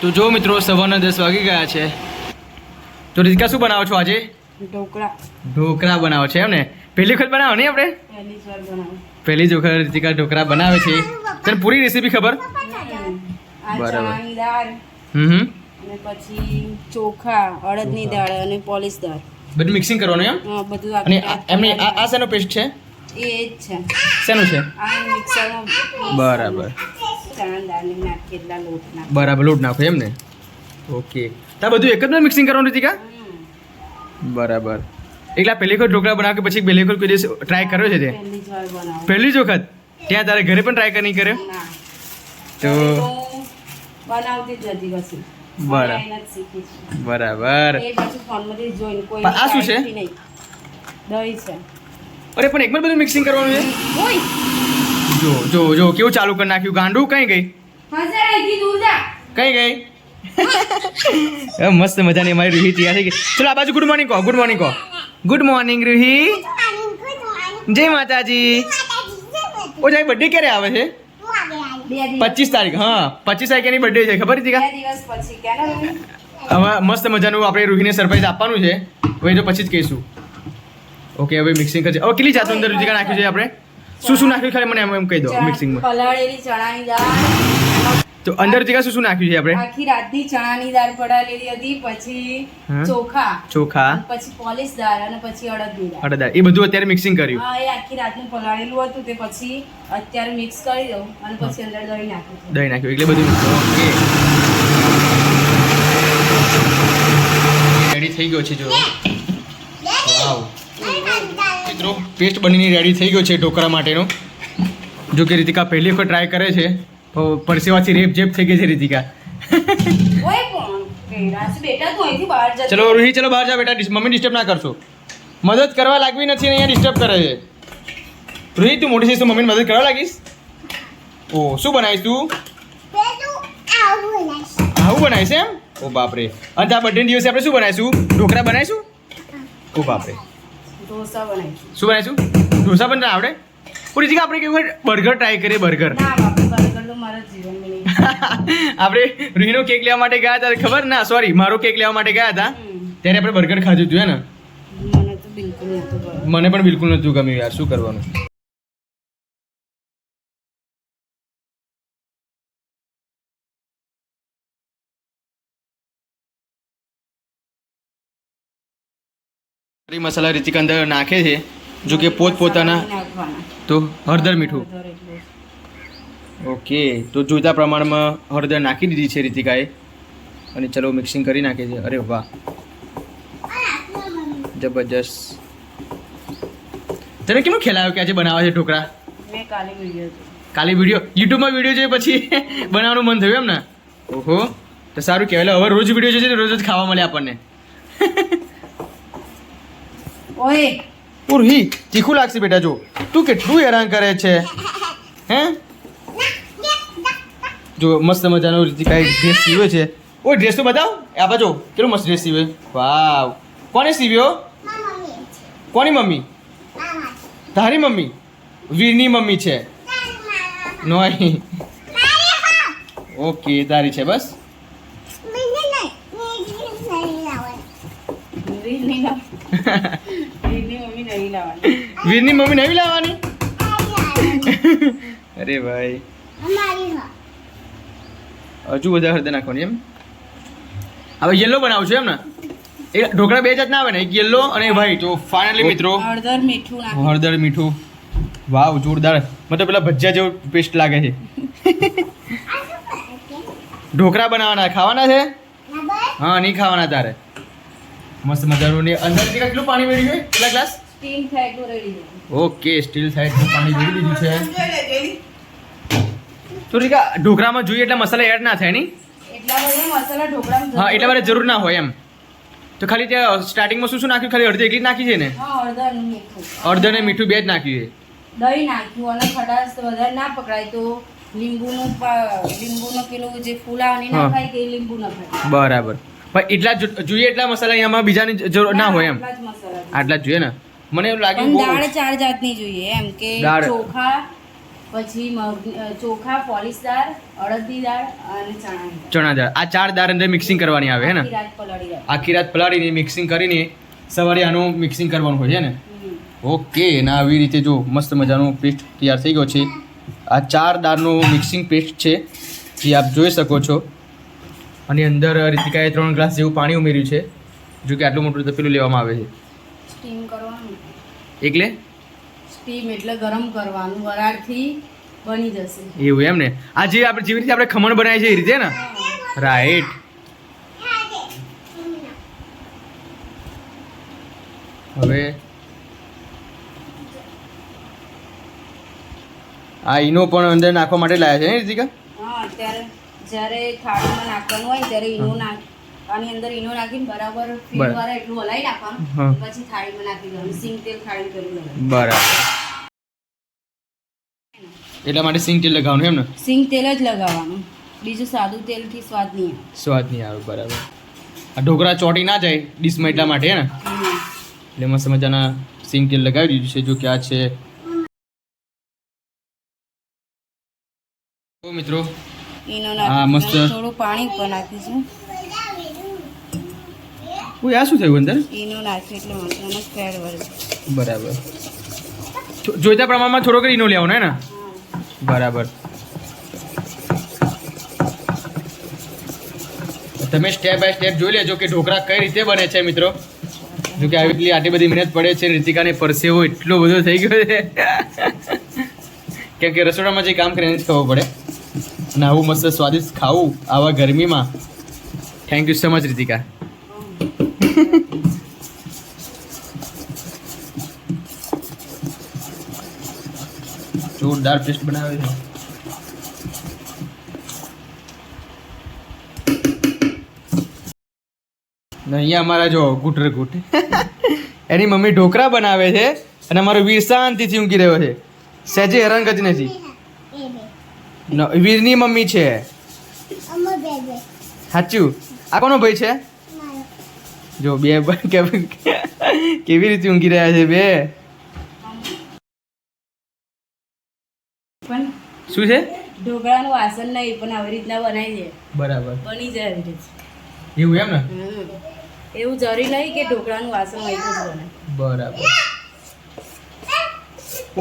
તો જો મિત્રો સવારના દસ વાગી ગયા છે. તો રીતિકા શું બનાવો છો આજે? ઢોકળા. ઢોકળા બનાવો છે એમ ને? પહેલી વખત બનાવો નહીં આપણે? પહેલી જ વખત રીતિકા ઢોકળા બનાવે છે. તને પૂરી રેસીપી ખબર? બરાબર. હમ પછી ચોખા અડદની દાળ અને પોલીસ દાળ. બધું મિક્સિંગ કરવાનું એમ? બધું અને એમની આ આ શેનો પેસ્ટ છે? એ જ છે. શેનું છે? બરાબર. ચણા દાળ નાખી એટલા લોટ નાખ બરાબર લોટ નાખો એમ ને? ઓકે. તા બધું એક જ મિક્સિંગ કરવાનું રીતિકા? બરાબર. એકલા પહેલી વખત ઢોકળા બનાવ કે પછી પહેલી વખત કોઈ દિવસ ટ્રાય કર્યો છે તે? પહેલી જ વખત? ત્યાં તારે ઘરે પણ ટ્રાય નહીં કર્યો? તો બનાવતી જ હતી કશું બરાબર. આ શું છે? દહીં છે. અરે પણ એકમાં બધું મિક્સિંગ કરવાનું છે? જો જો જો કેવું ચાલુ કરી નાખ્યું? ગાંડું કઈ ગઈ? કઈ ગઈ? મસ્ત મજાની મારી રૂહી તૈયાર થઈ ગઈ. ચલો આ બાજુ ગુડ મોર્નિંગ કહો ગુડ મોર્નિંગ કહો. Good morning Roohi. જય માતાજી. ઓ જાય બર્થડે ક્યારે આવે છે? પચીસ તારીખ હા પચીસ તારીખ એની બર્થડે છે ખબર હતી કા? હવે મસ્ત મજાનું આપણે રૂહીને સરપ્રાઈઝ આપવાનું છે. હવે જો તો પછી જ કહીશું. ઓકે હવે મિક્સિંગ કરજે. હવે કેટલી જાતનું અંદર રૂચિકા નાખ્યું છે આપણે? શું શું નાખ્યું ખાલી મને એમ એમ કહી દો મિક્સિંગમાં પલાળેલી ચણાની દાળ. તો અંદર રૂતિકા શું શું નાખ્યું છે આપણે? આખી રાતની ચણાની દાળ પડાલેલી હતી પછી ચોખા. ચોખા. પછી પોલિશ દાળ અને પછી અડદની દાળ. અડદા એ બધું અત્યારે મિક્સિંગ કર્યું. હા એ આખી રાતનું પલાળેલું હતું તે પછી અત્યારે મિક્સ કરી દઉં અને પછી અંદર દહીં નાખ્યું દહીં નાખ્યું એટલે બધું ઓકે. રેડી થઈ ગયો છે જો. મિત્રો પેસ્ટ બનીને રેડી થઈ ગયો છે ઢોકળા માટેનો. જો કે રીતિકા પહેલી વખત ટ્રાય કરે છે તો પરસેવાથી રેપ જેપ થઈ ગઈ છે રીતિકા. ઓય કોણ? કેરાશ બેટા તું અહીંથી બહાર જતી. ચલો રૂહી ચલો બહાર જા બેટા મમ્મી ડિસ્ટર્બ ના કરશો. મદદ કરવા લાગવી નથી અહીંયા ડિસ્ટર્બ કરે છે. રૂહી તું મોટી છે તું મમ્મીને મદદ કરવા લાગીશ? ઓ શું બનાવીશ તું? આવું બનાવીશ. એમ? ઓ બાપરે. અને આ બર્થડે દિવસે આપણે શું બનાવીશું? ઢોકળા બનાવીશું? ઓ બાપરે. ઢોસા બનાવીશું શું બનાવીશું? ઢોસા પણ આવડે? પૂરી જગ્યા આપણે કેવું બર્ગર ટ્રાય કરીએ બર્ગર. આપણે રૂહીનો કેક લેવા માટે ગયા હતા ખબર? ના સોરી મારો કેક લેવા માટે ગયા હતા. ત્યારે આપણે બર્ગર ખાધું હતું ને. મને પણ બિલકુલ નહોતું ગમ્યું યાર શું કરવાનું? મસાલા રીતિક અંદર નાખે છે જો કે પોત પોતાના તો હળદર મીઠું. ઓકે તો જોઈતા પ્રમાણમાં હળદર નાખી દીધી છે રીતિકાએ. અને ચલો મિક્સિંગ કરી નાખે છે. અરે વાહ. જબરજસ્ત. તને કેમ ખ્યાલ આવ્યો કે આજે બનાવે છે ઢોકળા? મેં કાલે વીડિયો કાલે વીડિયો યુટ્યુબમાં વીડિયો જોઈ પછી બનાવવાનું મન થયું એમ ને? ઓહો. તો સારું કહેવાય. હવે રોજ વીડિયો જોઈએ રોજ જ ખાવા મળે આપણને. ઓય. ઉર્હી તીખું લાગશે બેટા જો. તું કેટલું હેરાન કરે છે? હે? જો મસ્ત મજાનો કાંઈ ડ્રેસ સીવે છે. ઓ ડ્રેસ તો બતાવ. આ બાજુ કેટલો મસ્ત ડ્રેસ સીવે. વાવ. કોને સીવ્યો? કોની મમ્મી? તારી મમ્મી? વીરની મમ્મી છે. નોય. ઓકે તારી છે બસ રીલ નહીં લાવ- રીલની મમ્મી નહીં લાવવાની. વીરની મમ્મી નવી લાવવાની? અરે ભાઈ. હજુ વધારે હળદર નાખવાની એમ? હવે યલો બનાવું છું એમ ને? એ ઢોકળા બે જાત ના આવે ને એક યલો અને વ્હાઈટ તો ફાઇનલી મિત્રો. હળદર મીઠું હળદર મીઠું. વાવ જોરદાર. મતલબ પેલા ભજીયા જેવો પેસ્ટ લાગે છે. ઢોકળા બનાવવાના ખાવાના છે? હા નહીં ખાવાના તારે. મસ્ત મજાનું. ને અંદર કેટલું પાણી મેળવ્યું છે? કેટલા ગ્લાસ? સ્ટીમ થાય એટલું રેડી ઓકે સ્ટીલ સાઈડનું પાણી જોઈ લીધું છે. તો ઢોકળામાં જોઈએ એટલે મસાલા એડ ના થાય નહીં? એટલા બધા મસાલા ઢોકળામાં હા એટલા બધા જરૂર ના હોય એમ. તો ખાલી ત્યાં સ્ટાર્ટિંગમાં શું શું નાખ્યું? ખાલી અડધી એકલી જ નાખી છે ને? અડધા ને મીઠું. બે જ નાખ્યું છે. દહીં નાખ્યું અને ખટાશ વધારે ના પકડાય તો લીંબુનું લીંબુનું પેલું જે ફૂલાવાની હા. ના ખાય તે લીંબુ ના ખાય? બરાબર. પણ એટલા જોઈએ એટલા મસાલા અહીંયામાં બીજાની જરૂર ના હોય એમ. જ. આટલા જ જોઈએ ને? મને એવું લાગ્યું બહુ દાળ ચાર જાતની જોઈએ એમ કે ચોખા પછી મગ ચોખા પોલિશ દાળ અડદની દાળ અને ચણાની ચણા દાળ. આ ચાર દાળ અંદર મિક્સિંગ કરવાની આવે હે ને? આખી રાત પલાળીને મિક્સિંગ કરીને સવારે આનું મિક્સિંગ કરવાનું હોય છે ને? ઓકે ના આવી રીતે જો મસ્ત મજાનો પેસ્ટ તૈયાર થઈ ગયો છે. આ ચાર દાળનો મિક્સિંગ પેસ્ટ છે જે આપ જોઈ શકો છો. અને અંદર રીતિકાએ ત્રણ ગ્લાસ જેવું પાણી ઉમેર્યું છે જો કે આટલું મોટું તપેલું લેવામાં આવે છે. સ્ટીમ કરવાનું એટલે? સ્ટીમ એટલે ગરમ કરવાનું વરાળથી બની જશે. એવું એમ ને? આ જે આપણે જેવી રીતે આપણે ખમણ બનાવીએ છીએ એ રીતે ને? રાઈટ હવે આ ઈનો પણ અંદર નાખવા માટે લાયા છે ને રીતિકા? હા ત્યારે જ્યારે થાળીમાં નાખવાનું હોય ત્યારે ઈનો નાખ આની અંદર ઈનો નાખીને બરાબર ફીણ વાળા એટલું હલાવી નાખવાનું. પછી થાળીમાં નાખી દેવાનું. સિંગ તેલ થાળી કરી લેવાનું બરાબર. એટલા માટે સિંગ તેલ લગાવવાનું એમ ને? સિંગ તેલ જ લગાવવાનું. બીજું સાદું તેલથી સ્વાદ નહીં સ્વાદ નહીં આવે બરાબર. આ ઢોકળા ચોટી ના જાય ડીશમાં એટલા માટે ને? એટલે મસ્ત મજાના સિંગ તેલ લગાવી દીધું છે. જો કે આ છે. મિત્રો હા, મસ્ત. થોડું પાણી ઉપર નાખીશું. ઓય આ શું થયું અંદર? ઈનો નાખ્યું એટલે મસાલાનો બરાબર. જોઈતા પ્રમાણમાં થોડોક ઈનો લેવાનો હે ને? બરાબર. તમે સ્ટેપ બાય સ્ટેપ જોઈ લેજો કે ઢોકળા કઈ રીતે બને છે મિત્રો. જો કે આવી એટલી આટલી બધી મહેનત પડે છે રીતિકાને પરસેવો એટલો બધો થઈ ગયો છે. કેમ કે રસોડામાં જે કામ કરીને જ ખબર પડે. અને આવું મસ્ત સ્વાદિષ્ટ ખાવું આવા ગરમીમાં. Thank you so much Ritika. જોરદાર પેસ્ટ બનાવી છે. અહીંયા અમારા જો ગુટર ગુટ એની મમ્મી ઢોકળા બનાવે છે અને અમારો વીર શાંતિથી ઊંઘી રહ્યો છે. સહેજે હેરાનગતિ નથી વીરની મમ્મી છે. સાચું? આ કોનો ભાઈ છે? જો બે કેવી રીતે ઊંઘી રહ્યા છે બે? શું છે? ઢોકળાનું વાસણ નહીં પણ આવી રીતના બનાવી દે. બરાબર. બની જાય આવી રીતે. એવું એમ ને? એવું જરૂરી નહીં કે ઢોકળાનું વાસણ હોય તો બને. બરાબર.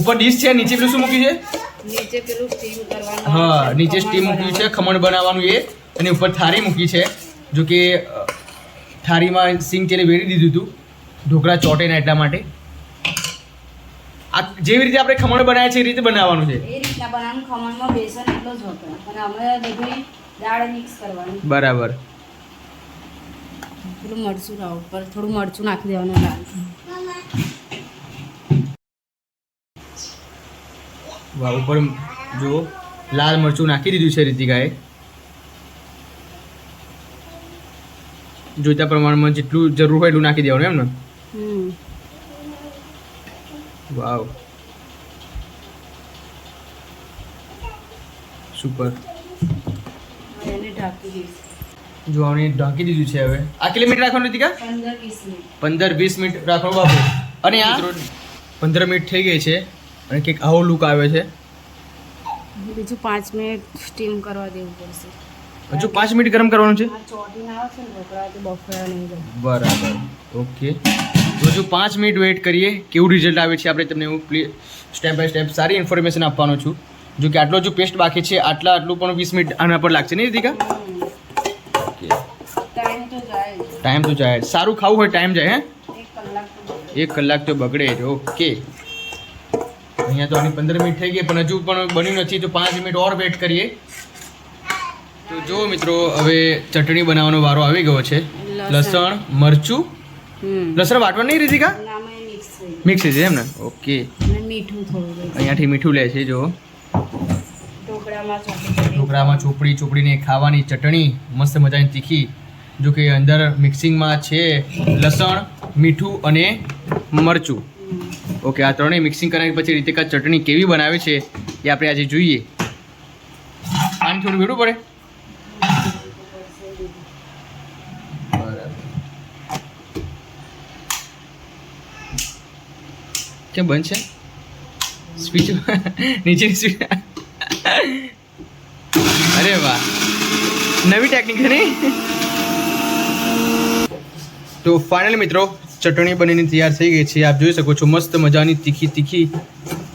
ઉપર ડીશ છે નીચે પેલું શું મૂક્યું છે? નીચે પેલું સ્ટીમ કરવાનું હા નીચે સ્ટીમ મૂક્યું છે ખમણ બનાવવાનું એ. અને ઉપર થાળી મૂકી છે જો કે થાળીમાં સિંગ તેલે વેરી દીધું હતું ઢોકળા ચોટે ના એટલા માટે. આ જેવી રીતે આપણે ખમણ બનાવ્યા છે એ રીતે બનાવવાનું છે. રીતના બનાવવાનું ખમણમાં બેસન એટલો જ વપરાય પણ અમે બધું દાળ મિક્સ કરવાની. બરાબર. થોડું મરચું રાવ ઉપર થોડું મરચું નાખી દેવાનું દાળ વાહ ઉપર જુઓ લાલ મરચું નાખી દીધું છે રીતિકાએ. જોઈતા પ્રમાણમાં જેટલું જરૂર હોય એટલું નાખી દેવાનું એમ ને? વાવ. સુપર ઢાંકી જો આપણે ઢાંકી દીધું છે હવે આ કેટલી મિનિટ રાખવાનું હતી કા પંદર વીસ મિનિટ રાખવાનું બાપુ અને આ પંદર મિનિટ થઈ ગઈ છે અને કંઈક આવો લુક આવે છે. બીજું પાંચ મિનિટ સ્ટીમ કરવા દેવું પડશે હજુ પાંચ મિનિટ ગરમ કરવાનું છે? આ ચોટીને આવે છે ને ઢોકળા તો બફાયા નહીં જાય બરાબર. ઓકે. તો હજુ પાંચ મિનિટ વેઇટ કરીએ કેવું રિઝલ્ટ આવે છે આપણે તમને હું સ્ટેપ બાય સ્ટેપ સારી ઇન્ફોર્મેશન આપવાનો છું. જો કે આટલો જો પેસ્ટ બાકી છે આટલા આટલું પણ વીસ મિનિટ આના પર લાગશે નહીં દીકા? ટાઈમ તો જાય જ. ટાઈમ તો જાય સારું ખાવું હોય ટાઈમ જાય હે? એક કલાક તો બગડે. એક કલાક તો બગડે જ ઓકે. અહીંયા તો આની પંદર મિનિટ થઈ ગઈ પણ હજુ પણ બન્યું નથી તો પાંચ મિનિટ ઓર વેટ કરીએ. તો જો મિત્રો હવે ચટણી બનાવવાનો વારો આવી ગયો છે. લસણ. મરચું. લસણ વાટવા નહીં રીતિકા? મિક્સ છે એમ ને? ઓકે. મીઠું થોડું. અહીંયાથી મીઠું લે છે જો. ઢોકળામાં ચોપડી ચોપડીને ખાવાની ચટણી, મસ્ત મજાની તીખી. જો કે અંદર મિક્સિંગમાં છે લસણ, મીઠું અને મરચું. ઓકે, આ ત્રણેય મિક્સિંગ કર્યા પછી રીતિકા ચટણી કેવી બનાવે છે એ આપણે આજે જોઈએ. પાણી થોડું ભેડું પડે. કેમ બંધ છે? નીચે સ્પીચ અરે વાહ. નવી ટેકનિક છે નહીં તો ફાઇનલી મિત્રો ચટણી બનીને તૈયાર થઈ ગઈ છે. આપ જોઈ શકો છો મસ્ત મજાની તીખી તીખી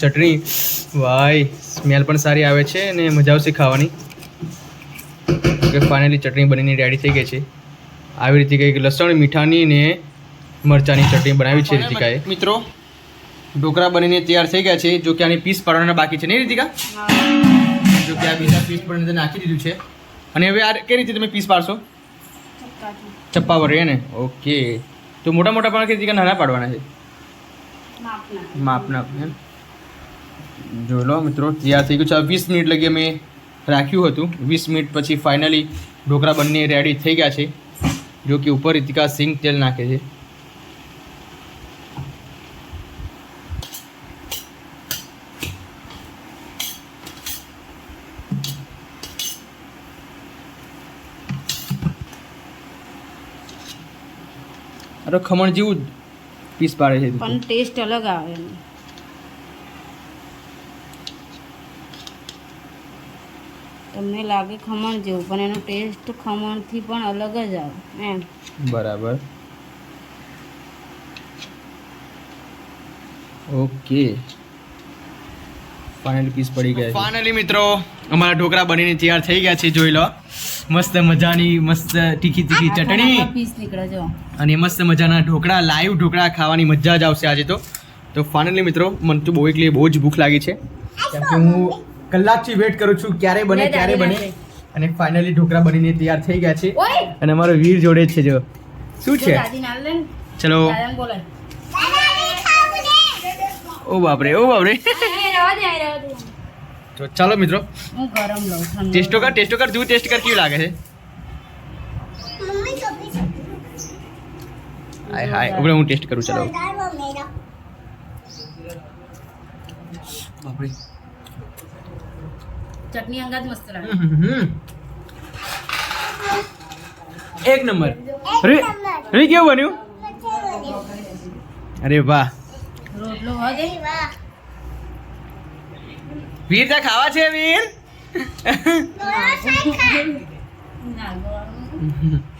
ચટણી. વાય સ્મેલ પણ સારી આવે છે અને મજા આવશે ખાવાની. કે ફાઇનલી ચટણી બનીને રેડી થઈ ગઈ છે. આવી રીતે કંઈક લસણ મીઠાની ને મરચાની ચટણી બનાવી છે રીતિકાએ મિત્રો ઢોકળા બનીને તૈયાર થઈ ગયા છે. જો કે આની પીસ પાડવાના બાકી છે. નહીં રીતિકા? જો કે આ બીજા પીસ પણ અંદર નાખી દીધું છે. અને હવે આ કઈ રીતે તમે પીસ પાડશો? ચપ્પા પર ને? ઓકે તો મોટા મોટા પણ રીતે નાના પાડવાના છે? માપના. એમ? જોઈ લો મિત્રો, તૈયાર થઈ ગયું છે. વીસ મિનિટ લગી અમે રાખ્યું હતું. વીસ મિનિટ પછી ફાઇનલી ઢોકળા બંને રેડી થઈ ગયા છે. જો કે ઉપર ઇતિકા સિંગ તેલ નાખે છે. અરે ખમણ જેવું જ પીસ પાડે છે પણ ટેસ્ટ અલગ આવે એનો. તમને લાગે ખમણ જેવું પણ એનો ટેસ્ટ ખમણથી પણ અલગ જ આવે એમ. બરાબર. ઓકે. ફાઇનલ પીસ પડી ગયા ફાઇનલી મિત્રો અમારા ઢોકળા બનીને તૈયાર થઈ ગયા છે જોઈ લો. મસ્ત મજાની મસ્ત તીખી તીખી ચટણી. પીસ નીકળે જો. અને મસ્ત મજાના ઢોકળા લાઈવ ઢોકળા ખાવાની મજા જ આવશે આજે તો. તો ફાઇનલી મિત્રો મને તો બહુ એકલી બહુ જ ભૂખ લાગી છે. કેમ કે હું કલાકથી વેટ કરું છું ક્યારે બને ક્યારે બને. અને ફાઇનલી ઢોકળા બનીને તૈયાર થઈ ગયા છે. અને અમારો વીર જોડે છે જો. શું છે. ચલો. ઓ બાપરે ઓ બાપરે. તો ચાલો મિત્રો હું ગરમ લઉં ઠંડો ટેસ્ટો કર ટેસ્ટો કર તું ટેસ્ટ કર કેવું લાગે છે હાય હાય હવે હું ટેસ્ટ કરું ચાલો બાપરે ચટણી અંગાત મસ્ત લાગે હમ. એક નંબર રે રે કેવું બન્યું અરે વાહ રોટલો હોય દે વીર તા ખાવા છે વીર ના, ગોળ.